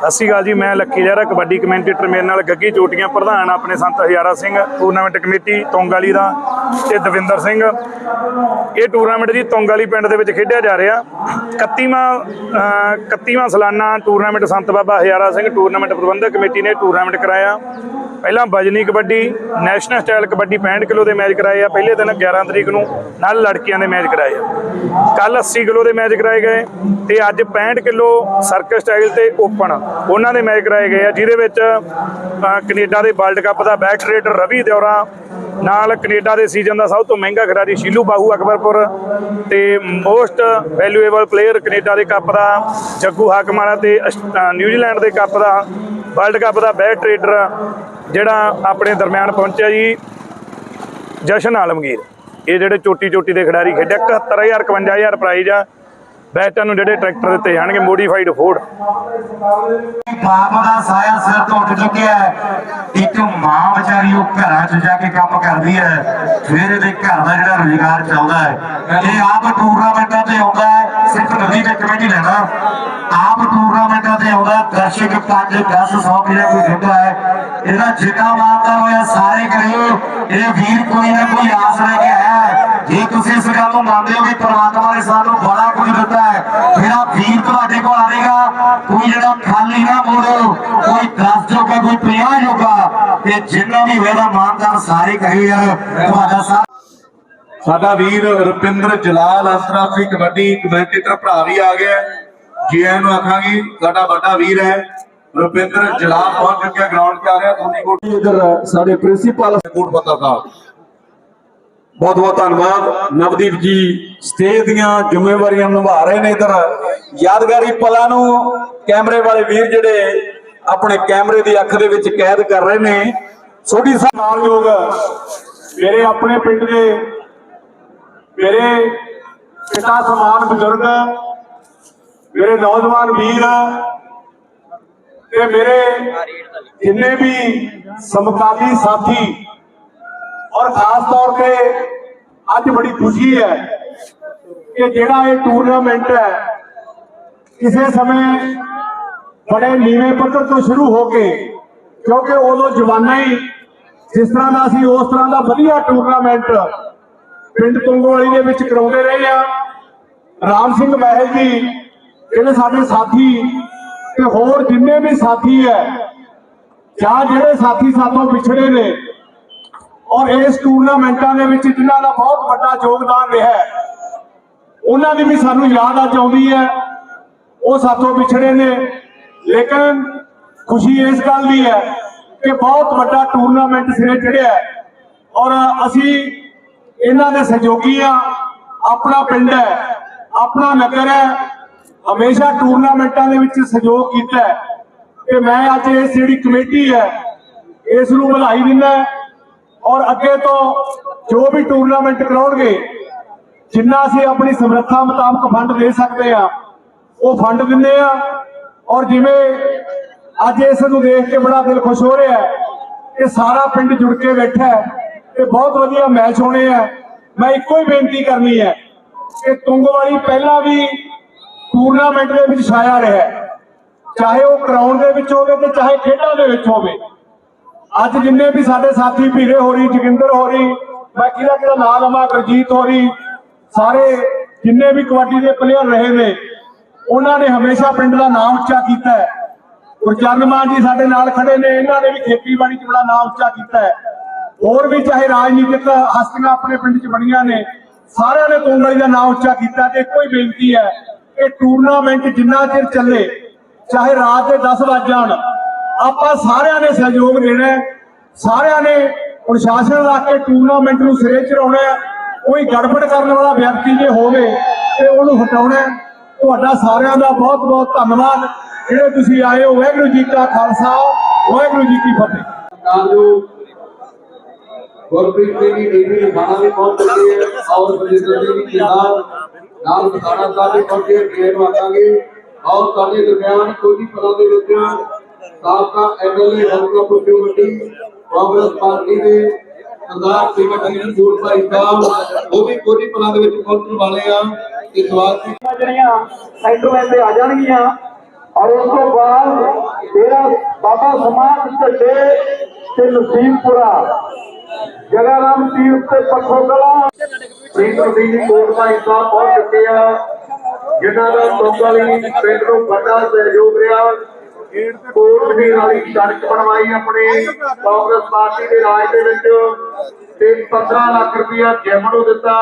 ਸਤਿ ਸ਼੍ਰੀ ਅਕਾਲ ਜੀ, ਮੈਂ ਲੱਕੀ ਲਹਿਰਾ ਕਬੱਡੀ ਕਮੈਂਟੇਟਰ ਮੇਰੇ ਨਾਲ ਗੱਗੀ ਚੋਟੀਆਂ ਪ੍ਰਧਾਨ ਆਪਣੇ ਸੰਤ ਹਜ਼ਾਰਾ ਸਿੰਘ, ਟੂਰਨਾਮੈਂਟ ਕਮੇਟੀ ਤੁੰਗ ਦਾ ਤੇ ਦਵਿੰਦਰ ਸਿੰਘ। ਇਹ ਟੂਰਨਾਮੈਂਟ ਜੀ ਤੁੰਗ ਪਿੰਡ ਦੇ ਵਿੱਚ ਖੇਡਿਆ ਜਾ ਰਿਹਾ। 31ਵਾਂ ਅਹ 31ਵਾਂ ਸਾਲਾਨਾ ਟੂਰਨਾਮੈਂਟ ਸੰਤ ਬਾਬਾ ਹਜ਼ਾਰਾ ਸਿੰਘ ਟੂਰਨਾਮੈਂਟ ਪ੍ਰਬੰਧਕ ਕਮੇਟੀ ਨੇ ਟੂਰਨਾਮੈਂਟ ਕਰਾਇਆ। ਪਹਿਲਾਂ ਵਜਨੀ kabaddi, national style kabaddi 65 kilo ਦੇ ਮੈਚ ਕਰਾਏ ਆ, ਪਹਿਲੇ ਦਿਨ 11 ਤਰੀਕ ਨੂੰ ਨਾਲ ਲੜਕੀਆਂ ਦੇ ਮੈਚ ਕਰਾਏ ਆ। ਕੱਲ 80 ਕਿਲੋ ਦੇ ਮੈਚ ਕਰਾਏ ਗਏ ਤੇ ਅੱਜ 65 ਕਿਲੋ ਸਰਕਸ ਸਟਾਈਲ ਤੇ ਓਪਨ ਉਹਨਾਂ ਦੇ ਮੈਚ ਕਰਾਏ ਗਏ ਆ ਜਿਹਦੇ ਵਿੱਚ ਅਹ, ਕੈਨੇਡਾ ਦੇ ਵਰਲਡ ਕੱਪ ਦਾ ਬੈਕ ਰੇਡਰ ਰਵੀ ਦਿਉਰਾ ਨਾਲ ਕੈਨੇਡਾ ਦੇ ਸੀਜ਼ਨ ਦਾ ਸਭ ਤੋਂ ਮਹਿੰਗਾ ਖਿਡਾਰੀ ਸ਼ੀਲੂ ਬਾਹੂ ਅਕਬਰਪੁਰ ਤੇ ਮੋਸਟ ਵੈਲਿਊਏਬਲ ਪਲੇਅਰ ਕੈਨੇਡਾ ਦੇ ਕੱਪ ਦਾ ਜੱਗੂ ਹਾਕਮ ਵਾਲਾ ਤੇ ਅਸ- ਨਿਊਜ਼ੀਲੈਂਡ ਦੇ ਕੱਪ ਦਾ ਵਰਲਡ ਕੱਪ ਦਾ ਬੈਕ ਰੇਡਰ ਜਿਹੜਾ ਆਪਣੇ ਦਰਮਿਆਨ ਪਹੁੰਚਿਆ ਜੀ ਜਸ਼ਨ ਆਲਮਗੀਰ। ਇਹ ਜਿਹੜੇ ਚੋਟੀ ਚੋਟੀ ਦੇ ਖਿਡਾਰੀ ਖੇਡਿਆ 71000 51000 ਪ੍ਰਾਈਜ਼ ਆ। ਬੈਸਟਾਂ ਨੂੰ ਜਿਹੜੇ ਟਰੈਕਟਰ ਦਿੱਤੇ ਜਾਣਗੇ ਮੋਡੀਫਾਈਡ ਫੋਰਡ ਬਾਪ ਦਾ ਸਾਇਆ ਸਿਰ ਤੋਂ ਉੱਠ ਚੁੱਕਿਆ ਹੈ। ਇੱਕ ਮਾਂ ਵਿਚਾਰੀ ਉਹ ਘਰਾਂ 'ਚ ਜਾ ਕੇ ਕੰਮ ਕਰਦੀ ਹੈ। ਫਿਰ ਇਹਦੇ ਘਰ ਦਾ ਜਿਹੜਾ ਰੁਜ਼ਗਾਰ ਚੱਲਦਾ ਹੈ, ਇਹ ਆਪ ਟੂਰਨਾਮੈਂਟਾਂ ਤੇ ਆਉਂਦਾ ਹੈ। ਸਿਰਫ ਨਦੀ ਤੇ ਕਮੇਟੀ ਲੈਣਾ। ਆਪ ਟੂਰਨਾਮੈਂਟਾਂ ਤੇ ਆਉਂਦਾ ਦਰਸ਼ਕ 5 10 100 ਜਿਹੜਾ ਕੋਈ ਖੇਡਦਾ ਹੈ। ਇਹਦਾ ਜਿੰਨਾ ਮਾਨਤਾ ਹੋਇਆ ਸਾਰੇ ਕਰਿਓ ਇਹ ਵੀਰ ਕੋਈ ਨਾ ਕੋਈ ਆਸ ਲੈ ਕੇ ਆਇਆ ਹੈ। ਜੇ ਤੁਸੀਂ ਇਸ ਗੱਲ ਨੂੰ ਮੰਨਦੇ ਹੋ ਕਿ ਪ੍ਰਮਾਤਮਾ ਨੇ ਸਾਨੂੰ ਬੜਾ ਕੁਝ ਦਿੱਤਾ ਹੈ ਮੇਰਾ ਵੀਰ ਤੁਹਾਡੇ ਕੋਲ ਆਵੇਗਾ ਕੋਈ ਜਿਹੜਾ ਖਾਲੀ ਨਾ ਮੋੜੋ ਕੋਈ 10 ਜੋਗਾ ਕੋਈ 50 ਜੋਗਾ ਤੇ ਜਿੰਨਾ ਵੀ ਹੋਏਗਾ ਮਾਨਦਾਰ ਸਾਰੇ ਕਰਿਓ ਯਾਰ ਤੁਹਾਡਾ ਸਾਰਾ ਸਾਡਾ ਵੀਰ ਰੁਪਿੰਦਰ ਜਲਾਲ ਅੰਤਰਰਾਸ਼ਟਰੀ ਕਬੱਡੀ ਕਮੈਂਟੇਟਰ ਭਰਾ ਵੀ ਆ ਗਿਆ। ਜੀ ਆਇਆਂ ਨੂੰ ਆਖਾਂਗੇ ਸਾਡਾ ਵੱਡਾ ਵੀਰ ਹੈ ਰੁਪਿੰਦਰ ਜਲਾਲ ਪਹੁੰਚ ਚੁੱਕਿਆ ਗਰਾਊਂਡ 'ਤੇ ਆ ਰਿਹਾ ਤੁਹਾਡੀ ਕੋਲ ਇਧਰ ਸਾਡੇ ਪ੍ਰਿੰਸੀਪਲ ਕੋਟ ਪੱਤਰ ਸਾਹਿਬ ਬਹੁਤ ਬਹੁਤ ਧੰਨਵਾਦ। ਨਵਦੀਪ ਜੀ ਸਟੇਜ ਦੀਆਂ ਜ਼ਿੰਮੇਵਾਰੀਆਂ ਨਿਭਾ ਰਹੇ ਨੇ ਇਧਰ। ਯਾਦਗਾਰੀ ਪਲਾਂ ਨੂੰ ਕੈਮਰੇ ਵਾਲੇ ਵੀਰ ਜਿਹੜੇ ਆਪਣੇ ਕੈਮਰੇ ਦੀ ਅੱਖ ਦੇ ਵਿੱਚ ਕੈਦ ਕਰ ਰਹੇ ਨੇ। ਛੋਟੀ ਸਨਮਾਨਯੋਗ ਮੇਰੇ ਆਪਣੇ ਪਿੰਡ ਦੇ ਮੇਰੇ ਪਿਤਾ ਸਮਾਨ ਬਜ਼ੁਰਗ, ਮੇਰੇ ਨੌਜਵਾਨ ਵੀਰ ਤੇ ਮੇਰੇ ਜਿੰਨੇ ਵੀ ਸਮਕਾਲੀ ਸਾਥੀ ਔਰ ਖਾਸ ਤੌਰ ਤੇ ਅੱਜ ਬੜੀ ਖੁਸ਼ੀ ਹੈ ਕਿ ਜਿਹੜਾ ਇਹ ਟੂਰਨਾਮੈਂਟ ਹੈ, ਕਿਸੇ ਸਮੇਂ ਬੜੇ ਨੀਵੇਂ ਪੱਧਰ ਤੋਂ ਸ਼ੁਰੂ ਹੋ ਕੇ, ਕਿਉਂਕਿ ਉਦੋਂ ਜਵਾਨਾਂ ਹੀ, ਜਿਸ ਤਰ੍ਹਾਂ ਦਾ ਅਸੀਂ ਉਸ ਤਰ੍ਹਾਂ ਦਾ ਵਧੀਆ ਟੂਰਨਾਮੈਂਟ ਪਿੰਡ ਤੁੰਗੋਵਾਲੀ ਦੇ ਵਿੱਚ ਕਰਾਉਂਦੇ ਰਹੇ ਆ ਰਾਮ ਸਿੰਘ ਮਹਿਲ ਜੀ, ਜਿਹੜੇ ਸਾਡੇ ਸਾਥੀ ਤੇ ਹੋਰ ਜਿੰਨੇ ਵੀ ਸਾਥੀ ਹੈ, ਜਾਂ ਜਿਹੜੇ ਸਾਥੀ ਸਾਥੋਂ ਵਿਛੜੇ ਨੇ ਔਰ ਇਸ ਟੂਰਨਾਮੈਂਟਾਂ ਦੇ ਵਿੱਚ ਜਿਨ੍ਹਾਂ ਦਾ ਬਹੁਤ ਵੱਡਾ ਯੋਗਦਾਨ ਰਿਹਾ ਹੈ, ਉਹਨਾਂ ਦੀ ਵੀ ਸਾਨੂੰ ਯਾਦ ਅੱਜ ਆਉਂਦੀ ਹੈ। ਉਹ ਸਾਥੋਂ ਵਿਛੜੇ ਨੇ ਲੇਕਿਨ ਖੁਸ਼ੀ ਇਸ ਗੱਲ ਦੀ ਹੈ ਕਿ ਬਹੁਤ ਵੱਡਾ ਟੂਰਨਾਮੈਂਟ ਸਿਰੇ ਚੜਿਆ ਔਰ ਅਸੀਂ ਇਹਨਾਂ ਦੇ ਸਹਿਯੋਗੀ ਆ ਆਪਣਾ ਪਿੰਡ ਹੈ ਆਪਣਾ ਨਗਰ ਹੈ ਹਮੇਸ਼ਾ ਟੂਰਨਾਮੈਂਟਾਂ ਦੇ ਵਿੱਚ ਸਹਿਯੋਗ ਕੀਤਾ ਹੈ। ਕਿ ਮੈਂ ਅੱਜ ਇਸ ਜਿਹੜੀ ਕਮੇਟੀ ਹੈ ਇਸ ਨੂੰ ਵਧਾਈ ਦਿੰਦਾ ਔਰ ਅੱਗੇ ਤੋਂ ਜੋ ਵੀ ਟੂਰਨਾਮੈਂਟ ਕਰਾਉਣਗੇ, ਜਿੰਨਾ ਅਸੀਂ ਆਪਣੀ ਸਮਰੱਥਾ ਮੁਤਾਬਕ ਫੰਡ ਦੇ ਸਕਦੇ ਆ ਉਹ ਫੰਡ ਦਿੰਦੇ ਆ ਔਰ ਜਿਵੇਂ ਅੱਜ ਇਸ ਨੂੰ ਦੇਖ ਕੇ ਬੜਾ ਦਿਲ ਖੁਸ਼ ਹੋ ਰਿਹਾ ਹੈ ਕਿ ਸਾਰਾ ਪਿੰਡ ਜੁੜ ਕੇ ਬੈਠਾ ਹੈ ਤੇ ਬਹੁਤ ਵਧੀਆ ਮੈਚ ਹੋਣੇ ਆ ਮੈਂ ਇੱਕੋ ਹੀ ਬੇਨਤੀ ਕਰਨੀ ਹੈ ਕਿ ਤੁੰਗਵਾਲੀ ਪਹਿਲਾਂ ਵੀ ਟੂਰਨਾਮੈਂਟ ਦੇ ਵਿੱਚ ਛਾਇਆ ਰਿਹਾ ਚਾਹੇ ਉਹ ਗਰਾਊਂਡ ਦੇ ਵਿੱਚ ਹੋਵੇ ਤੇ ਚਾਹੇ ਖੇਡਾਂ ਦੇ ਵਿੱਚ ਹੋਵੇ। ਅੱਜ ਜਿੰਨੇ ਵੀ ਸਾਡੇ ਸਾਥੀ ਭੀਰੇ ਹੋ ਰਹੀ, ਜੋਗਿੰਦਰ ਹੋ ਰਹੀ, ਮੈਂ ਕਿਹਦਾ ਕਿਹਦਾ ਨਾਮ ਲਵਾਂ, ਗੁਰਜੀਤ ਹੋ ਰਹੀ, ਸਾਰੇ ਜਿੰਨੇ ਵੀ ਕਬੱਡੀ ਦੇ ਪਲੇਅਰ ਰਹੇ ਨੇ, ਉਹਨਾਂ ਨੇ ਹਮੇਸ਼ਾ ਪਿੰਡ ਦਾ ਨਾਮ ਉੱਚਾ ਕੀਤਾ ਹੈ। ਗੁਰਚਰਨ ਮਾਨ ਜੀ ਸਾਡੇ ਨਾਲ ਖੜੇ ਨੇ, ਇਹਨਾਂ ਨੇ ਵੀ ਖੇਤੀਬਾੜੀ 'ਚ ਬੜਾ ਨਾਮ ਉੱਚਾ ਕੀਤਾ ਹੈ। ਹੋਰ ਵੀ ਚਾਹੇ ਰਾਜਨੀਤਿਕ ਹਸਤੀਆਂ ਆਪਣੇ ਪਿੰਡ 'ਚ ਬਣੀਆਂ ਨੇ, ਸਾਰਿਆਂ ਨੇ ਤੋਂਗਲੀ ਦਾ ਨਾਮ ਉੱਚਾ ਕੀਤਾ ਤੇ ਇੱਕੋ ਹੀ ਬੇਨਤੀ ਹੈ ਕਿ ਟੂਰਨਾਮੈਂਟ ਜਿੰਨਾ ਚਿਰ ਚੱਲੇ, ਚਾਹੇ ਰਾਤ ਦੇ 10 ਵੱਜ ਜਾਣ ਆਪਾਂ ਸਾਰਿਆਂ ਨੇ ਸਹਿਯੋਗ ਦੇਣਾ ਸਾਰਿਆਂ ਨੇ ਅਨੁਸ਼ਾਸਨ ਰੱਖ ਕੇ ਟੂਰਨਾਮੈਂਟ ਨੂੰ ਸਿਰੇ ਚੜਾਉਣਾ ਕੋਈ ਗੜਬੜ ਕਰਨ ਵਾਲਾ ਵਿਅਕਤੀ ਜੇ ਹੋਵੇ ਤੇ ਉਹਨੂੰ ਹਟਾਉਣਾ ਤੁਹਾਡਾ ਸਾਰਿਆਂ ਦਾ ਬਹੁਤ ਬਹੁਤ ਧੰਨਵਾਦ। ਜਿਹੜੇ ਤੁਸੀਂ ਆਏ ਹੋ, ਵਾਹਿਗੁਰੂ ਜੀ ਕਾ ਖਾਲਸਾ, ਵਾਹਿਗੁਰੂ ਜੀ ਕੀ ਫਤਿਹ। ਕਾਜੂ ਗੁਰਪ੍ਰੀਤ ਸਿੰਘ ਦੀ ਡਿਗਰੀ ਬਾਣਾ ਵੀ ਪਹੁੰਚ ਚੁੱਕੀ ਹੈ। ਔਰ ਬਜਿੰਦਰ ਜੀ ਵੀ ਨਾਲ ਨਾਲ ਬਤਾਣਾ ਸਾਹਿਬ ਵੀ ਪਹੁੰਚੇ ਟ੍ਰੇਨ ਵਾਕਾਂਗੇ ਔਰ ਤੁਹਾਡੇ ਦਰਮਿਆਨ ਕੋਈ ਪਰਾਂ ਦੇ ਵਿੱਚ ਸਾਬਕਾ ਐਮਐਲਏ ਡਾਕਟਰ ਪੁੱਜੂ ਵੱਡੀ ਕਾਂਗਰਸ ਪਾਰਟੀ ਦੇ ਸਰਦਾਰ ਸਿਮਰਨ ਜੀ ਸੂਰ ਭਾਈ ਸਾਹਿਬ ਉਹ ਵੀ ਕੋਟੀ ਪਲਾਂ ਦੇ ਵਿੱਚ ਪਹੁੰਚਣ ਵਾਲੇ ਆ। ਤੇ ਸਵਾਗਤ ਜਿਹੜੀਆਂ ਸੈਂਟਰ ਵਿੱਚ ਆ ਜਾਣਗੀਆਂ ਔਰ ਉਸ ਤੋਂ ਬਾਅਦ ਬਾਬਾ ਸਮਾਜ ਢੱਡੇ ਤੇ ਨਸੀਬਪੁਰਾ ਜਗਾਰਾਮ ਤੀਰਥ ਤੇ ਪੱਖੋ ਕਲਾ। ਪ੍ਰੀਤਮ ਸਿੰਘ ਜੀ ਕੋਟ ਭਾਈ ਸਾਹਿਬ ਪਹੁੰਚ ਚੁੱਕੇ ਆ ਜਿਨ੍ਹਾਂ ਦਾ ਤੋਗਾਲੀ ਪਿੰਡ ਨੂੰ ਵੱਡਾ ਸਹਿਯੋਗ ਰਿਹਾ। ਕੋਟ ਦੀ ਵਾਲੀ ਸੜਕ ਬਣਵਾਈ ਆਪਣੇ। ਕਾਂਗਰਸ ਪਾਰਟੀ ਦੇ ਰਾਜ ਦੇ ਵਿੱਚ ਤੇ 15 ਲੱਖ ਰੁਪਇਆ ਜਿਮ ਨੂੰ ਦਿੱਤਾ।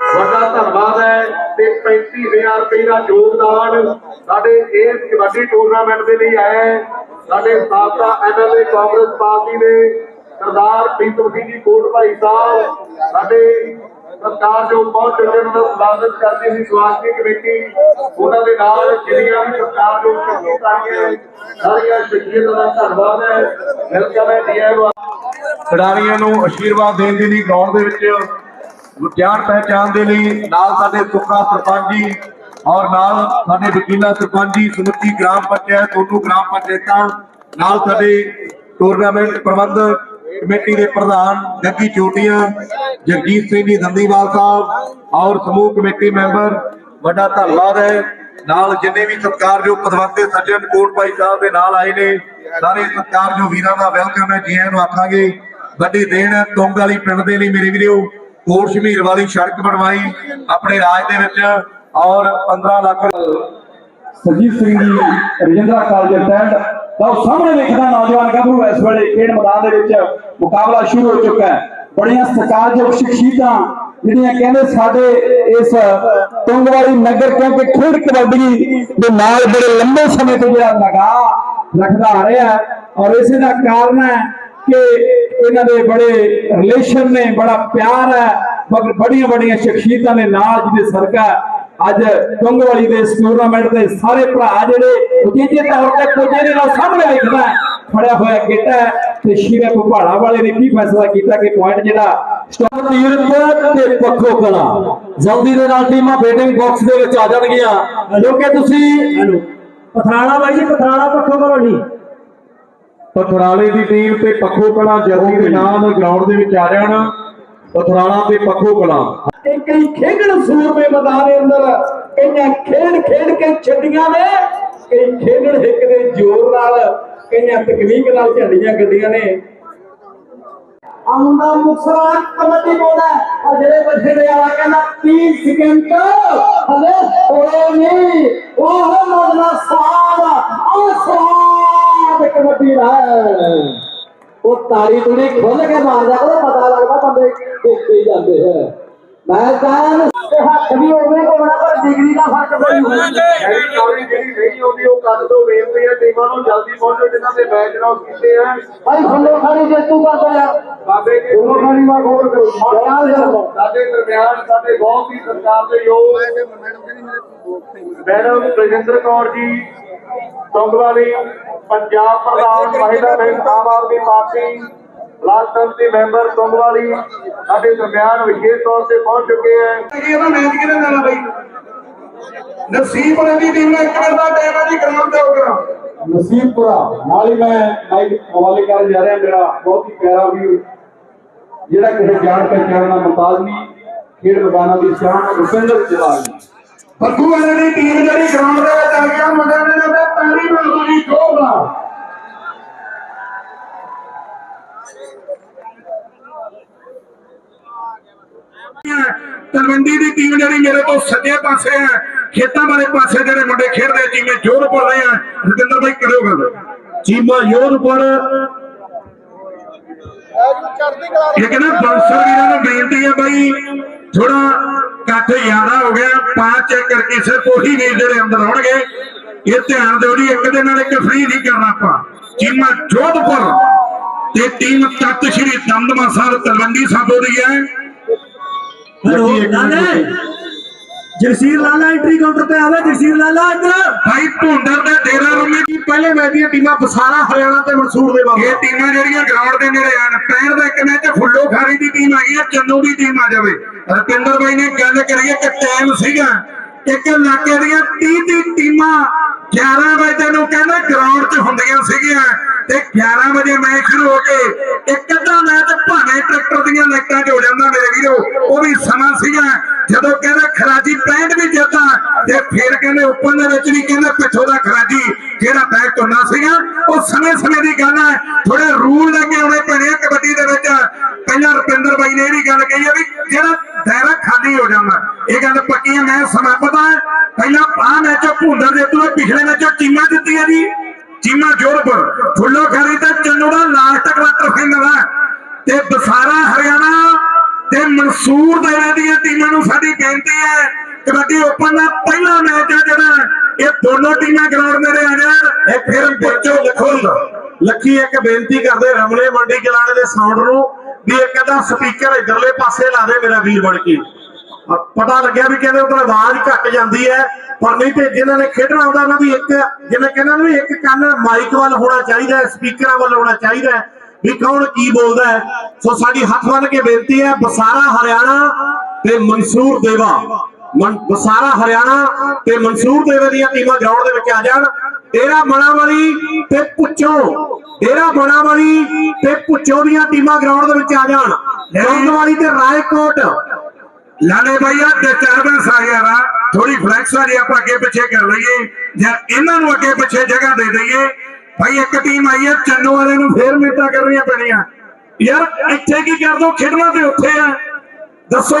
ਵੱਡਾ ਧੰਨਵਾਦ ਹੈ ਤੇ 35000 ਰੁਪਏ ਦਾ ਯੋਗਦਾਨ ਸਾਡੇ ਇਸ ਕਬੱਡੀ ਟੂਰਨਾਮੈਂਟ ਦੇ ਲਈ ਆਇਆ ਹੈ। ਸਾਡੇ ਸਾਬਕਾ ਐਮਐਲਏ ਕਾਂਗਰਸ ਪਾਰਟੀ ਦੇ ਸਰਦਾਰ ਪ੍ਰੀਤਮ ਸਿੰਘ ਜੀ ਕੋਟ ਭਾਈ ਸਾਹਿਬ, ਸਾਡੇ ਸਰਕਾਰ ਜੋ ਬਹੁਤ ਚੰਗੇ ਨੂੰ ਸਵਾਗਤ ਕਰਦੀ ਸੀ, ਸਵਾਗਤੀ ਕਮੇਟੀ, ਉਹਨਾਂ ਦੇ ਨਾਲ ਜਿਹੜੀਆਂ ਵੀ ਸਰਕਾਰ ਜੋ ਸ਼ਖਸੀਅਤਾਂ ਸਾਰੀਆਂ ਸ਼ਖਸੀਅਤਾਂ ਦਾ ਧੰਨਵਾਦ ਹੈ ਵੈਲਕਮ ਹੈ ਡੀਐਮ ਖਿਡਾਰੀਆਂ ਨੂੰ ਅਸ਼ੀਰਵਾਦ ਦੇਣ ਦੇ ਲਈ ਗਰਾਊਂਡ ਦੇ ਵਿੱਚ ਜਾਣ ਪਹਿਚਾਣ ਦੇ ਲਈ ਨਾਲ ਸਾਡੇ ਸੁੱਕਾ ਸਰਪੰਚ ਜੀ ਔਰ ਨਾਲ ਸਾਡੇ ਵਕੀਲਾ ਸਰਪੰਚ ਜੀ ਸਮੁੱਚੀ ਗ੍ਰਾਮ ਪੰਚਾਇਤ ਦੋਨੋਂ ਗ੍ਰਾਮ ਪੰਚਾਇਤਾਂ, ਨਾਲ ਸਾਡੇ ਟੂਰਨਾਮੈਂਟ ਪ੍ਰਬੰਧਕ ਕਮੇਟੀ ਦੇ ਪ੍ਰਧਾਨ ਜੱਗੀ ਚੋਟੀਆਂ, ਜਗਜੀਤ ਸਿੰਘ ਜੀ ਦੰਦੀਵਾਲ ਸਾਹਿਬ ਔਰ ਸਮੂਹ ਕਮੇਟੀ ਮੈਂਬਰ, ਵੱਡਾ ਧੰਨਵਾਦ ਹੈ। ਨਾਲ ਜਿੰਨੇ ਵੀ ਸਤਿਕਾਰਯੋਗ ਪਦਵੰਤੇ ਸੱਜਣ ਕੋਟ ਭਾਈ ਸਾਹਿਬ ਦੇ ਨਾਲ ਆਏ ਨੇ, ਸਾਰੇ ਸਤਿਕਾਰਯੋਗ ਵੀਰਾਂ ਦਾ ਵੈਲਕਮ ਹੈ। ਜੀ ਆਇਆਂ ਨੂੰ ਆਖਾਂਗੇ, ਵੱਡੀ ਦੇਣ ਤੁੰਗ ਵਾਲੀ ਪਿੰਡ ਦੇ ਲਈ ਮੇਰੇ ਵੀਰੋ। ਕੋਟ ਸ਼ਮੀਰ ਵਾਲੀ ਸੜਕ ਬਣਵਾਈ ਆਪਣੇ ਰਾਜ ਦੇ ਵਿੱਚ ਔਰ 15 ਲੱਖ ਸਰਜੀਤ ਸਿੰਘ ਜੀ, ਰਜਿੰਦਰਾ ਕਾਲਜ ਟੈਂਡ ਦਾ ਉਹ ਸਾਹਮਣੇ ਵੇਖਦਾ ਨੌਜਵਾਨ ਗੱਭਰੂ ਇਸ ਵੇਲੇ ਖੇਡ ਮੈਦਾਨ ਦੇ ਵਿੱਚ ਮੁਕਾਬਲਾ ਸ਼ੁਰੂ ਹੋ ਚੁੱਕਾ ਹੈ। ਬੜੀਆਂ ਸਤਿਕਾਰਯੋਗ ਸ਼ਖਸੀਅਤਾਂ ਜਿਹੜੀਆਂ ਕਹਿੰਦੇ ਸਾਡੇ ਇਸ ਤੁੰਗ ਨਗਰ ਕਿਉਂਕਿ ਖੇਡ ਕਬੱਡੀ ਦੇ ਨਾਲ ਬੜੇ ਲੰਬੇ ਸਮੇਂ ਤੋਂ ਜਿਹੜਾ ਲਗਾ ਰੱਖਦਾ ਆ ਰਿਹਾ ਹੈ ਔਰ ਇਸੇ ਦਾ ਕਾਰਨ ਹੈ ਕਿ ਇਹਨਾਂ ਦੇ ਬੜੇ ਰਿਲੇਸ਼ਨ ਨੇ, ਬੜਾ ਪਿਆਰ ਹੈ, ਮਗਰ ਬੜੀਆਂ ਬੜੀਆਂ ਸ਼ਖਸੀਅਤਾਂ ਦੇ ਨਾਲ ਜਿਹਦੇ ਸਰਕਾ ਅੱਜ ਤੁੰਗ ਵਾਲੀ ਦੇ ਇਸ ਟੂਰਨਾਮੈਂਟ ਦੇ ਸਾਰੇ ਭਰਾ ਜਿਹੜੇ ਉਚੇਚੇ ਤੌਰ ਤੇ ਪੁੱਜੇ ਨੇ ਨਾਲ ਸਾਹਮਣੇ ਵੇਖਦਾ ਫੜਿਆ ਹੋਇਆ ਗੇਟਾ ਤੇ ਸ਼ੀਰੇ ਭੁਪਾੜਾ ਵਾਲੇ ਨੇ ਕੀ ਫੈਸਲਾ ਕੀਤਾ ਕਿ ਪੁਆਇੰਟ ਜਿਹੜਾ ਸਟਾਰ ਤੀਰਥ ਤੇ ਪੱਖੋ ਕਲਾ। ਜਲਦੀ ਦੇ ਨਾਲ ਟੀਮਾਂ ਬੈਟਿੰਗ ਬਾਕਸ ਦੇ ਵਿੱਚ ਆ ਜਾਣਗੀਆਂ। ਕਿਉਂਕਿ ਤੁਸੀਂ ਪਥਰਾਣਾ ਬਾਈ ਜੀ ਪਥਰਾਣਾ ਪੱਖੋਂ ਕਰੋ ਜੀ। ਪਥਰਾਲੇ ਦੀ ਟੀਮ ਤੇ ਪੱਖੋ ਕਲਾਂ ਜਰਸੀ ਦੇ ਨਾਲ ਗਰਾਊਂਡ ਦੇ ਵਿੱਚ ਆ ਜਾਣ। ਪਥਰਾਲਾ ਤੇ ਪੱਖੋ ਕਲਾਂ। ਕਿ ਕਈ ਖੇਡਣ ਸੂਰਮੇ ਮੈਦਾਨ ਅੰਦਰ ਕਈਆਂ ਖੇਡ ਖੇਡ ਕੇ ਛੱਡੀਆਂ ਨੇ ਕਈ ਖੇਡਣ ਹਿੱਕ ਦੇ ਜ਼ੋਰ ਨਾਲ ਕਈਆਂ ਤਕਨੀਕ ਨਾਲ ਝੰਡੀਆਂ ਗੱਡੀਆਂ ਨੇ। ਆਉਂਦਾ ਮੁਕਸਰਾ ਕਬੱਡੀ ਬੋਲਦਾ ਔਰ ਜਿਹੜੇ ਬੱਚੇ ਦੇ ਕਹਿੰਦਾ 30 ਸਕਿੰਟ ਹਲੇ ਹੋਏ ਨਹੀਂ। ਉਹ ਮੋਦਨਾ ਸਾਦ ਉਹ ਸਾਦ ਕਬੱਡੀ ਦਾ ਉਹ ਤਾਰੀ ਤੁੜੀ ਖੁੱਲ ਕੇ ਮਾਰਦਾ ਕੋਲ ਪਤਾ ਲੱਗਦਾ ਬੰਦੇ ਦੇਖਦੇ ਜਾਂਦੇ ਹੈ। ਮੈਂ ਤਾਂ ਹੱਥ ਵੀ ਹੋਵੇ ਕੋਣਾ ਪਰ ਡਿਗਰੀ ਦਾ ਫ਼ਰਕ ਬੜੀ ਹੁੰਦਾ। ਜਿਹੜੀ ਨਹੀਂ ਆਉਂਦੀ ਉਹ ਕੱਢ ਦੋ ਬੇਨਤੀ ਹੈ। ਟੀਮਾਂ ਨੂੰ ਜਲਦੀ ਪਹੁੰਚੋ ਜਿਨ੍ਹਾਂ ਦੇ ਮੈਚ ਅਨਾਉਂਸ ਕੀਤੇ ਆ। ਭਾਈ ਫੁੱਲੋ ਖਾਣੀ ਜੇਤੂ ਕਰ ਦੋ ਯਾਰ। ਬਾਬੇ ਜੀ ਫੁੱਲੋ ਖਾਣੀ ਮਾ ਗੌਰ ਕਰੋ ਸਾਡੇ ਦਰਮਿਆਨ ਸਾਡੇ ਬਹੁਤ ਹੀ ਸਰਕਾਰ ਦੇ ਯੋਗ ਮੈਡਮ ਰਜਿੰਦਰ ਕੌਰ ਜੀ ਤੁੰਗਵਾਲੀ ਪੰਜਾਬ ਪ੍ਰਧਾਨ ਮਹਿਲਾ bank Aam Aadmi party block ਸੰਮਤੀ ਮੈਂਬਰ ਤੁੰਗਵਾਲੀ ਸਾਡੇ ਦਰਮਿਆਨ ਵਿਸ਼ੇਸ਼ ਤੌਰ ਤੇ ਪਹੁੰਚ ਚੁੱਕੇ ਹੈ। ਇਹਦਾ ਮੈਚ ਕਿਹਨੇ ਦੇਣਾ ਬਾਈ? ਨਸੀਬ ਦੀ ਟੀਮ ਨੇ ਇੱਕ ਮਿੰਟ ਦਾ ਟਾਈਮ ਹੈ ਜੀ ਗਰਾਊਂਡ ਤੇ ਹੋਗਾ ਨਸੀਬਪੁਰਾ ਨਾਲ ਹੀ ਮੈਂ ਮਾਈਕ ਹਵਾਲੇ ਕਰਨ ਜਾ ਰਿਹਾ ਮੇਰਾ ਬਹੁਤ ਹੀ ਪਿਆਰਾ ਵੀਰ। ਜਿਹੜਾ ਕਿਸੇ ਜਾਣ ਪਹਿਚਾਣ ਦਾ ਮੁਤਾਜ ਨਹੀਂ ਖੇਡ ਮੈਦਾਨਾਂ ਦੀ ਸ਼ਾਨ ਰੁਪਿੰਦਰ ਜਲਾਲ ਬੱਗੂ ਵਾਲੇ ਦੀ ਟੀਮ ਜਿਹੜੀ ਗਰਾਊਂਡ ਦੇ ਵਿੱਚ ਆ ਗਿਆ ਮੁੰਡਿਆਂ ਨੇ ਕਹਿੰਦੇ ਪਹਿਲੀ ਵਾਰ ਦੀ ਖੋਬਾ ਤਲਵੰਡੀ ਦੀ ਟੀਮ ਜਿਹੜੀ ਮੇਰੇ ਤੋਂ ਸੱਜੇ ਪਾਸੇ ਹੈ। ਖੇਤਾਂ ਵਾਲੇ ਪਾਸੇ ਜਿਹੜੇ ਮੁੰਡੇ ਖੇਡਦੇ ਟੀਮੇ ਜੋਰ ਪੜ ਰਹੇ ਆ। ਰਜਿੰਦਰ ਭਾਈ ਕਰਿਓ ਗੱਲ। ਚੀਮਾ ਯੋਧਪੁਰ ਇਹ ਕਹਿੰਦਾ ਬਾਂਸਰ ਵੀਰਾਂ ਨੂੰ ਬੇਨਤੀ ਹੈ ਬਾਈ ਥੋੜਾ ਇਕੱਠ ਜ਼ਿਆਦਾ ਹੋ ਗਿਆ। ਪਾਸ ਚੈੱਕ ਕਰਕੇ ਸਿਰਫ ਉਹੀ ਵੀਰ ਜਿਹੜੇ ਅੰਦਰ ਆਉਣਗੇ। ਇਹ ਧਿਆਨ ਦਿਓ ਜੀ ਇੱਕ ਦੇ ਨਾਲ ਇੱਕ ਫ੍ਰੀ ਨਹੀਂ ਕਰਨਾ ਆਪਾਂ। ਚੀਮਾ ਜੋਧਪੁਰ ਤੇ ਟੀਮ ਤਖਤ ਸ਼੍ਰੀ ਦਮਦਮਾ ਸਾਹਿਬ ਤਲਵੰਡੀ ਸਾਬੋ ਦੀ ਹੈ। ਲਾਲੇ ਜਗਸੀਰ ਲਾਲਾ ਐਂਟਰੀ ਕਾਊਂਟਰ ਤੇ ਆਵੇ ਜਗਸੀਰ ਲਾਲਾ ਇੱਧਰ। ਭਾਈ ਭੁੰਡਰ ਦੇ ਡੇਰਾ ਰੁਮੇ ਦੀ ਪਹਿਲੇ ਮੈਚ ਦੀਆਂ ਟੀਮਾਂ ਬਸਾਰਾ ਹਰਿਆਣਾ ਤੇ ਮਨਸੂਰ ਦੇ ਬਾਬਾ। ਇਹ ਟੀਮਾਂ ਜਿਹੜੀਆਂ ਗਰਾਊਂਡ ਦੇ ਨੇੜੇ ਆਣ ਪੈਣ ਦਾ ਇੱਕ ਮੈਚ ਫੁੱਲੋ ਖਾਰੀ ਦੀ ਟੀਮ ਆਈ ਹੈ ਚੰਨੂ ਦੀ ਟੀਮ ਆ ਜਾਵੇ। ਰਪਿੰਦਰ ਬਾਈ ਨੇ ਗੱਲ ਕਰੀ ਹੈ ਕਿ ਟਾਈਮ ਸੀਗਾ। ਇੱਕ ਇਲਾਕੇ ਦੀਆਂ 30 30 ਟੀਮਾਂ 11 ਵਜੇ ਨੂੰ ਕਹਿੰਦੇ ਗਰਾਊਂਡ 'ਚ ਹੁੰਦੀਆਂ ਸੀਗੀਆਂ। ਤੇ 11 ਵਜੇ ਮੈਚ ਸ਼ੁਰੂ ਹੋ ਕੇ ਇੱਕ ਅੱਧਾ ਮੈਚ ਭਾਵੇਂ ਟਰੈਕਟਰ ਦੀਆਂ ਲਾਈਟਾਂ 'ਚ ਹੋ ਜਾਂਦਾ ਮੇਰੇ ਵੀਰੋ, ਉਹ ਵੀ ਸਮਾਂ ਸੀਗਾ। ਜਦੋਂ ਕਹਿੰਦੇ ਖਰਾਜੀ ਪੈਂਟ ਵੀ ਜਿੱਤਾ ਤੇ ਫਿਰ ਕਹਿੰਦੇ ਓਪਨ ਦੇ ਵਿੱਚ ਵੀ ਕਹਿੰਦੇ ਪਿੱਛੋਂ ਦਾ ਖਰਾਜੀ ਜਿਹੜਾ ਬੈਕ ਤੁਰਨਾ ਸੀਗਾ, ਉਹ ਸਮੇਂ ਸਮੇਂ ਦੀ ਗੱਲ ਹੈ ਥੋੜੇ ਰੂਲ ਲੈ ਕੇ ਆਉਣੇ ਪੈਣੇ ਆ ਕਬੱਡੀ ਦੇ ਵਿੱਚ। ਪਹਿਲਾਂ ਰੁਪਿੰਦਰ ਬਾਈ ਨੇ ਇਹ ਵੀ ਗੱਲ ਕਹੀ ਹੈ ਵੀ ਜਿਹੜਾ ਦਾਇਰਾ ਖਾਲੀ ਹੋ ਜਾਂਦਾ। ਇਹ ਗੱਲ ਪੱਕੀ ਹੈ ਮੈਂ ਸਮਾਪਤ ਹਾਂ ਪਹਿਲਾਂ ਆਹ ਮੈਚੋਂ ਭੁੰਦਰ ਦੇ ਤੋਂ ਪਿਛਲੇ ਮੈਚੋਂ ਚੀਮਾ ਦਿੱਤੀਆਂ ਜੀ? ਚੀਮਾ ਜੋਰਪੁਰ ਫੁੱਲੋ ਖਰੀ ਤੇ ਚੰਨੂ ਦਾ ਲਾਸਟ ਕੁਆਟਰ ਫਾਈਨਲ ਹੈ। ਤੇ ਬਸਾਰਾ ਹਰਿਆਣਾ ਤੇ ਮਨਸੂਰ ਦੇਵੇ ਦੀਆਂ ਟੀਮਾਂ ਨੂੰ ਸਾਡੀ ਬੇਨਤੀ ਹੈ ਕਬੱਡੀ ਓਪਨ ਦਾ ਪਹਿਲਾ ਮੈਚ ਹੈ ਜਿਹੜਾ ਇਹ ਦੋਨੋਂ ਟੀਮਾਂ ਗਰਾਊਂਡ ਮੇਰੇ ਆ ਜਾਣ ਇਹ ਫਿਰ ਬੱਚੋ ਲਿਖੋ ਲੱਖੀ ਇੱਕ ਬੇਨਤੀ ਕਰਦੇ ਰਮਲੇ ਮੰਡੀ ਚਲਾਣੇ ਦੇ ਸਾਊਂਡ ਨੂੰ ਵੀ ਇੱਕ ਅੱਧਾ ਸਪੀਕਰ ਇਧਰਲੇ ਪਾਸੇ ਲਾ ਦੇ ਮੇਰਾ ਵੀਰ ਬਣ ਕੇ। ਪਤਾ ਲੱਗਿਆ ਵੀ ਕਹਿੰਦੇ ਉਧਰ ਆਵਾਜ਼ ਘੱਟ ਜਾਂਦੀ ਹੈ ਪਰ ਨਹੀਂ ਤੇ ਜਿਨ੍ਹਾਂ ਨੇ ਖੇਡਣਾ ਹੁੰਦਾ ਉਹਨਾਂ ਦੀ ਇੱਕ ਜਿਵੇਂ ਕਹਿੰਦੇ ਨੇ ਇੱਕ ਕੰਨ ਮਾਈਕ ਵੱਲ ਹੋਣਾ ਚਾਹੀਦਾ ਹੈ ਸਪੀਕਰਾਂ ਵੱਲ ਹੋਣਾ ਚਾਹੀਦਾ ਹੈ ਵੀ ਕੌਣ ਕੀ ਬੋਲਦਾ ਹੈ। ਸੋ ਸਾਡੀ ਹੱਥ ਬੰਨ ਕੇ ਬੇਨਤੀ ਹੈ ਬਸਾਰਾ ਹਰਿਆਣਾ ਤੇ ਮਨਸੂਰ ਦੇਵਾ। ਬਸਾਰਾ ਹਰਿਆਣਾ ਤੇ ਮਨਸੂਰ ਦੇਵੇ ਦੀਆਂ ਟੀਮਾਂ ਗਰਾਊਂਡ ਦੇ ਵਿੱਚ ਆ ਜਾਣ। ਤੇਰਾ ਬਣਾ ਵਾਲੀ ਤੇ ਪੁੱਛੋ ਤੇਰਾ ਬਣਾ ਵਾਲੀ ਤੇ ਪੁੱਛੋ ਦੀਆਂ ਟੀਮਾਂ ਗਰਾਊਂਡ ਦੇ ਵਿੱਚ ਆ ਜਾਣ। ਗਰਾਊਂਡ ਵਾਲੀ ਤੇ ਰਾਏਕੋਟ। ਲਾਲੇ ਭਈਆ ਆ ਗਿਆ ਨਾ ਥੋੜੀ ਫਲੈਕਸ ਜੇ ਆਪਾਂ ਅੱਗੇ ਪਿੱਛੇ ਕਰ ਲਈਏ। ਜਾਂ ਇਹਨਾਂ ਨੂੰ ਅੱਗੇ ਪਿੱਛੇ ਜਗ੍ਹਾ ਦੇ ਦਈਏ। ਭਾਈ ਇੱਕ ਟੀਮ ਆਈ ਹੈ ਚੰਨੂ ਵਾਲੇ ਨੂੰ ਫੇਰ ਮਿੰਟਾਂ ਕਰਨੀਆਂ ਪੈਣੀਆਂ। ਯਾਰ ਇੱਥੇ ਕੀ ਕਰ ਦੋ ਖੇਡਣਾ ਤੇ ਉੱਥੇ ਆ। ਦੱਸੋ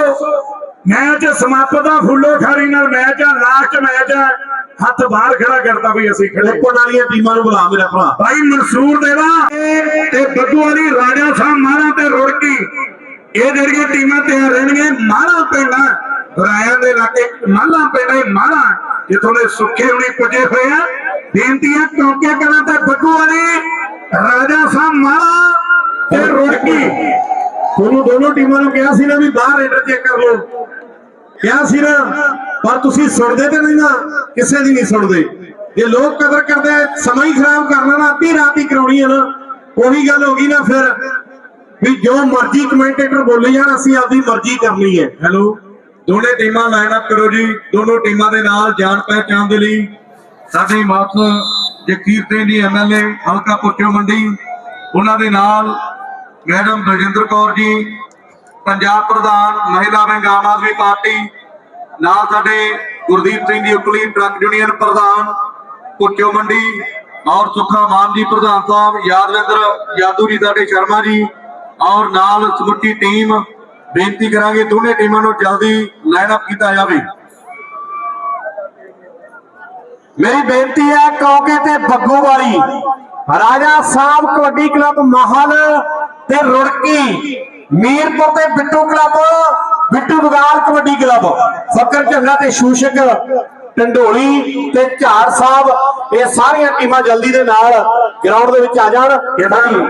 ਮੈਚ ਸਮਾਪਤ ਆ ਫੁੱਲੋ ਖਾਰੀ ਨਾਲ ਮੈਚ ਆ ਲਾਸਟ ਮੈਚ ਆ। ਹੱਥ ਬਾਹਰ ਖੜਾ ਕਰਤਾ ਵੀ ਅਸੀਂ ਖੜੇ। ਓਪਨ ਵਾਲੀਆਂ ਟੀਮਾਂ ਨੂੰ ਬੁਲਾ ਮੇਰਾ ਭਰਾ। ਭਾਈ ਮਨਸੂਰ ਦੇਵਾ ਤੇ ਬੱਗੂ ਵਾਲੀ ਰਾਜਾ ਸਾਹਿਬ ਮਾਰਾ ਤੇ ਰੁੜਕੀ ਇਹ ਜਿਹੜੀਆਂ ਟੀਮਾਂ ਤਿਆਰ ਰਹਿਣਗੀਆਂ ਮਾਰਾ ਪਿੰਡਾਂ ਰਾਇਆਂ ਦੇ ਇਲਾਕੇ ਮਾਲਾ ਪਿੰਡਾਂ ਹੀ ਮਾਰਾ ਜਿੱਥੋਂ ਦੇ ਸੁੱਖੇ ਹੁਣੇ ਪੁੱਜੇ ਹੋਏ ਆ। ਬੇਨਤੀਆਂ, ਕਿਉਂਕਿ ਕਰਾਂ ਤੇ ਬੱਗੂ ਵਾਲੀ, ਰਾਜਾ ਸਾਹਿਬ ਮਾਰਾ ਤੇ ਰੁੜਕੀ। ਤੁਹਾਨੂੰ ਦੋਨੋਂ ਟੀਮਾਂ ਨੂੰ ਕਿਹਾ ਸੀ ਨਾ ਵੀ ਬਾਹਰ ਰੇਡਰ ਚੈੱਕ ਕਰ ਲਓ। ਕਿਹਾ ਸੀ ਨਾ, ਪਰ ਤੁਸੀਂ ਸੁਣਦੇ ਤੇ ਨਹੀਂ ਨਾ, ਕਿਸੇ ਦੀ ਨਹੀਂ ਸੁਣਦੇ। ਇਹ ਲੋਕ ਕਦਰ ਕਰਦੇ ਸਮਾਂ ਹੀ ਖਰਾਬ ਕਰਨਾ ਨਾ, ਅੱਧੀ ਰਾਤ ਹੀ ਕਰਾਉਣੀ ਹੈ ਨਾ, ਉਹੀ ਗੱਲ ਹੋ ਗਈ ਨਾ ਫਿਰ। ਵੀ ਜੋ ਮਰਜ਼ੀ ਕਮੈਂਟੇਟਰ ਬੋਲੀ ਜਾਣ ਅਸੀਂ ਆਪਦੀ ਮਰਜ਼ੀ ਕਰਨੀ ਹੈ। ਹੈਲੋ ਦੋਨੇ ਟੀਮਾਂ ਲਾਈਨ ਅਪ ਕਰੋ ਜੀ। ਦੋਨੋਂ ਟੀਮਾਂ ਦੇ ਨਾਲ ਜਾਣ ਪਹਿਚਾਣ ਦੇ ਲਈ। ਸਾਡੇ ਮਾਸਟਰ ਜਗੀਰ ਸਿੰਘ ਜੀ ਐਮਐਲਏ ਹਲਕਾ ਪੁੱਛੋ ਮੰਡੀ ਉਹਨਾਂ ਦੇ ਨਾਲ ਮੈਡਮ ਬਲਜਿੰਦਰ ਕੌਰ ਜੀ ਪੰਜਾਬ ਪ੍ਰਧਾਨ ਮਹਿਲਾ ਵਿੰਗ ਆਮ ਆਦਮੀ ਪਾਰਟੀ ਨਾਲ ਸਾਡੇ ਗੁਰਦੀਪ ਸਿੰਘ ਜੀ ਉਕਲੀ ਟਰੱਕ ਯੂਨੀਅਨ ਪ੍ਰਧਾਨ ਪੁੱਛੋ ਮੰਡੀ ਔਰ ਸੁੱਖਾ ਮਾਨ ਜੀ ਪ੍ਰਧਾਨ ਸਾਹਿਬ ਯਾਦਵਿੰਦਰ ਯਾਦੂ ਜੀ ਸਾਡੇ ਸ਼ਰਮਾ ਜੀ ਔਰ ਨਾਲ ਸਮੁੱਚੀ ਟੀਮ ਬੇਨਤੀ ਕਰਾਂਗੇ ਦੋਨੇ ਟੀਮਾਂ ਨੂੰ ਜਲਦੀ ਲਾਈਨ ਅਪ ਕੀਤਾ ਜਾਵੇ। ਮੇਰੀ ਬੇਨਤੀ ਹੈ ਕੌਕੇ ਤੇ ਬੱਗੂ ਵਾਲੀ, ਰਾਜਾ ਸਾਹਿਬ ਕਬੱਡੀ ਕਲੱਬ ਮਹਲ ਤੇ ਰੁੜਕੀ, ਮੀਰਪੁਰ ਤੇ ਬਿੱਟੂ ਕਲੱਬ, ਬਿੱਟੂ ਬਗਾਲ ਕਬੱਡੀ ਕਲੱਬ, ਫਕਰ ਝੰਡਾ ਤੇ ਸ਼ੂਸ਼ਕ ਟੰਡੋਲੀ ਤੇ ਝਾੜ ਸਾਹਿਬ ਇਹ ਸਾਰੀਆਂ ਟੀਮਾਂ ਜਲਦੀ ਦੇ ਨਾਲ ਗਰਾਊਂਡ ਦੇ ਵਿੱਚ ਆ ਜਾਣ।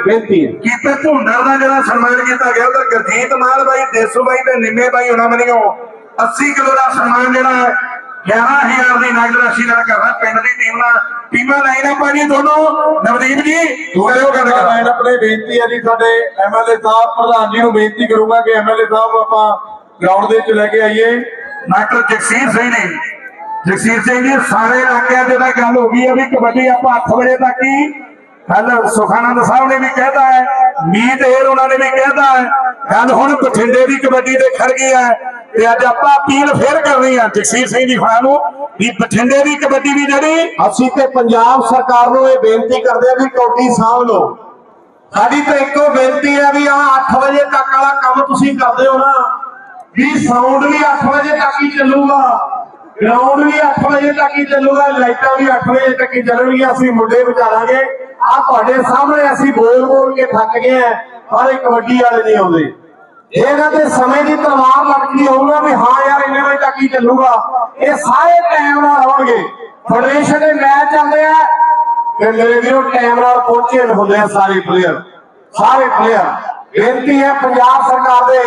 ਬੇਨਤੀ ਹੈ? ਕੀਪਰ ਭੁੰਡਰ ਦਾ ਜਿਹੜਾ ਸਨਮਾਨ ਕੀਤਾ ਗਿਆ ਉਹਦਾ ਗੁਰਜੀਤ ਮਾਲ ਬਾਈ ਦੇਸੂ ਬਾਈ ਤੇ ਨਿੰਮੇ ਬਾਈ ਉਹਨਾਂ ਵੱਲੋਂ 80 ਕਿਲੋ ਦਾ ਸਨਮਾਨ ਜਿਹੜਾ 11000 ਦੀ ਨਗਦ ਰਾਸ਼ੀ ਨਾਲ ਕਰਨਾ ਪਿੰਡ ਦੀ ਟੀਮ ਨਾਲ। ਟੀਮਾਂ ਲਾਈਨਾਂ ਪਾਣੀ ਦੋਨੋਂ। ਨਵਦੀਪ ਜੀ ਕਰਿਓ ਗੱਲ। ਕਰ ਲਾਈਨ ਲਈ ਬੇਨਤੀ ਹੈ ਜੀ ਸਾਡੇ ਐਮਐਲਏ ਸਾਹਿਬ ਪ੍ਰਧਾਨ ਜੀ ਨੂੰ ਬੇਨਤੀ ਕਰੂੰਗਾ ਕਿ ਐਮਐਲਏ ਸਾਹਿਬ ਆਪਾਂ ਗਰਾਊਂਡ ਦੇ ਵਿੱਚ ਲੈ ਕੇ ਆਈਏ। ਡਾਕਟਰ ਜਗਸੀਰ ਸਿੰਘ ਨੇ ਜਗਸੀਰ ਸਿੰਘ ਜੀ, ਸਾਰੇ ਇਲਾਕਿਆਂ ਦੇ ਨਾਲ ਗੱਲ ਹੋ ਗਈ ਹੈ ਵੀ ਕਬੱਡੀ ਆਪਾਂ 8 ਵਜੇ ਤੱਕ ਹੀ ਕੱਲ ਸੁਖਾਨੰਦ ਸਾਹਿਬ ਨੇ ਵੀ ਕਹਿਤਾ ਹੈ ਮੀਤ ਏਰ ਉਹਨਾਂ ਨੇ ਵੀ ਕਹਿਤਾ ਹੈ। ਗੱਲ ਹੁਣ ਬਠਿੰਡੇ ਦੀ ਕਬੱਡੀ ਤੇ ਖੜ ਗਈ ਹੈ ਤੇ ਅੱਜ ਆਪਾਂ ਅਪੀਲ ਫੇਰ ਕਰਨੀ ਆ ਜਗਸੀਰ ਸਿੰਘ ਜੀ ਖਾਨ ਨੂੰ ਵੀ ਬਠਿੰਡੇ ਦੀ ਕਬੱਡੀ ਵੀ ਜਿਹੜੀ ਅਸੀਂ ਤੇ ਪੰਜਾਬ ਸਰਕਾਰ ਨੂੰ ਇਹ ਬੇਨਤੀ ਕਰਦੇ ਆ ਵੀ ਕੌਡੀ ਸਾਂਭ ਲਓ ਸਾਡੀ ਤਾਂ ਇੱਕੋ ਬੇਨਤੀ ਹੈ ਵੀ ਆ 8 ਵਜੇ ਤੱਕ ਵਾਲਾ ਕੰਮ ਤੁਸੀਂ ਕਰਦੇ ਹੋ ਨਾ। ਵੀ ਸਾਊਂਡ ਵੀ 8 ਵਜੇ ਤੱਕ ਹੀ ਚੱਲੂਗਾ। ਗਰਾਊਂਡ ਵੀ 8 ਵਜੇ ਤੱਕ ਹੀ ਚੱਲੂਗਾ, ਲਾਈਟਾਂ ਵੀ 8 ਵਜੇ ਤੱਕ ਹੀ ਚੱਲਣਗੀਆਂ, ਅਸੀਂ ਮੁੰਡੇ ਵਿਚਾਰਾਂਗੇ ਆ ਤੁਹਾਡੇ ਸਾਹਮਣੇ ਅਸੀਂ ਬੋਲ ਬੋਲ ਕੇ ਥੱਕ ਗਏ ਆ, ਪਰ ਕਬੱਡੀ ਵਾਲੇ ਨਹੀਂ ਆਉਂਦੇ। ਇਹਨਾਂ ਤੇ ਸਮੇਂ ਦੀ ਤਲਵਾਰ ਲਟਕਦੀ ਹੋਊਗਾ ਵੀ ਹਾਂ ਯਾਰ, ਇੰਨੇ ਵਜੇ ਤੱਕ ਹੀ ਚੱਲੂਗਾ। ਇਹ ਸਾਰੇ ਟਾਈਮ ਨਾਲ ਆਉਣਗੇ। ਫੈਡਰੇਸ਼ਨ ਦੇ ਮੈਚ ਚੱਲਦੇ ਆ। ਤੇ ਮੇਰੇ ਵੀਰੋ ਟਾਈਮ ਨਾਲ ਪਹੁੰਚੇ ਹੁੰਦੇ ਆ ਸਾਰੇ ਪਲੇਅਰ ਸਾਰੇ ਪਲੇਅਰ ਬੇਨਤੀ ਹੈ ਪੰਜਾਬ ਸਰਕਾਰ ਦੇ